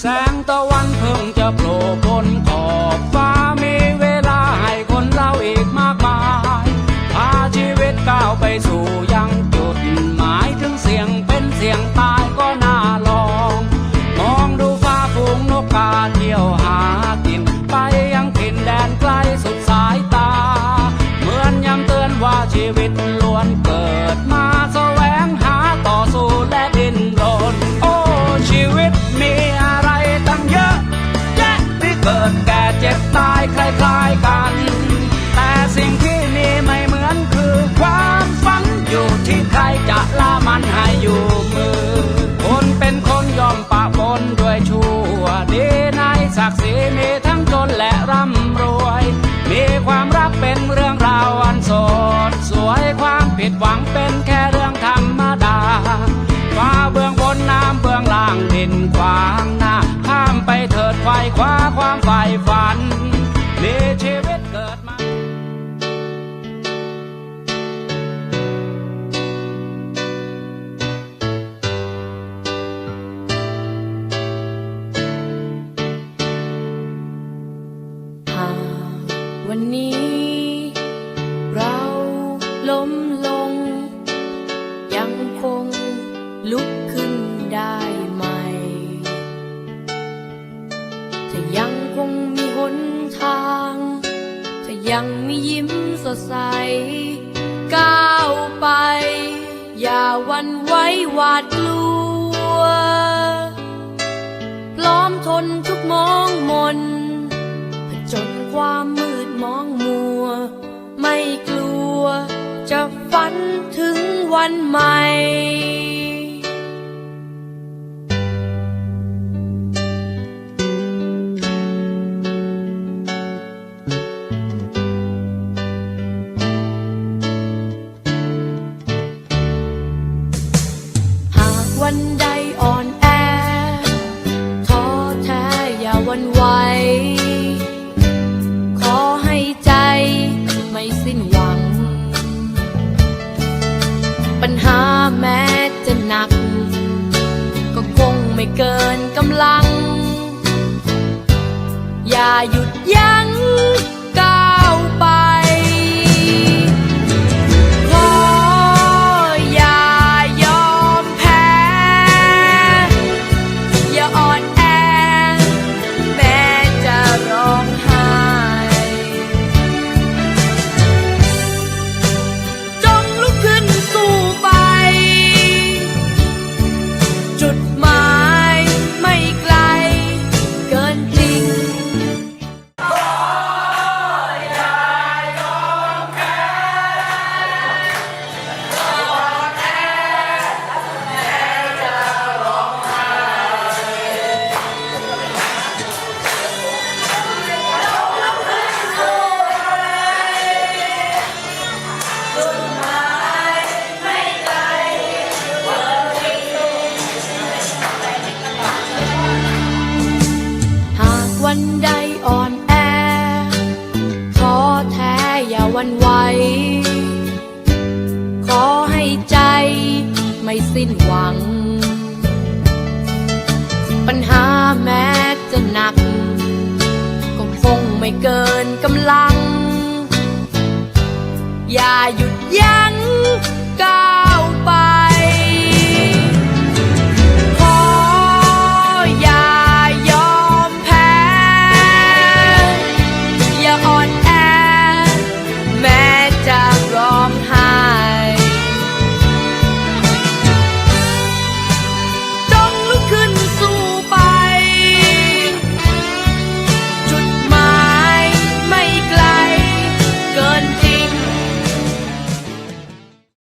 แสงตะวันเพิ่งจะโผล่บนขอบฟ้า ศักดิ์ศรีมีทั้งจนและร่ำรวย มีความรักเป็นเรื่องราวอันสดสวยความผิดหวังเป็นแค่เรื่องธรรมดาฟ้าเบื้องบนน้ำเบื้องล่างดินขวางหน้าข้ามไปเถิดไฟคว้าความใฝ่ฝัน ล้มลง ยังคงลุกขึ้นได้ไหมถ้ายังคงมีหนทางถ้ายังมียิ้มสดใส ก้าวไป อย่าวันไว้หวาดกลัว พร้อมทนทุกมองมนผจญความมืดมองมัว ไม่กลัว จะฝันถึงวันใหม่หากวันใดอ่อนแอท้อแท้อย่าวันไหว กำลัง อย่าหยุดยั้ง นใดอ่อนแอท้อแท้อย่าวันไหวขอให้ใจไม่สิ้นหวัง ปัญหาแม้จะหนัก ก็คงไม่เกินกำลัง อย่าหยุดยั้งก้า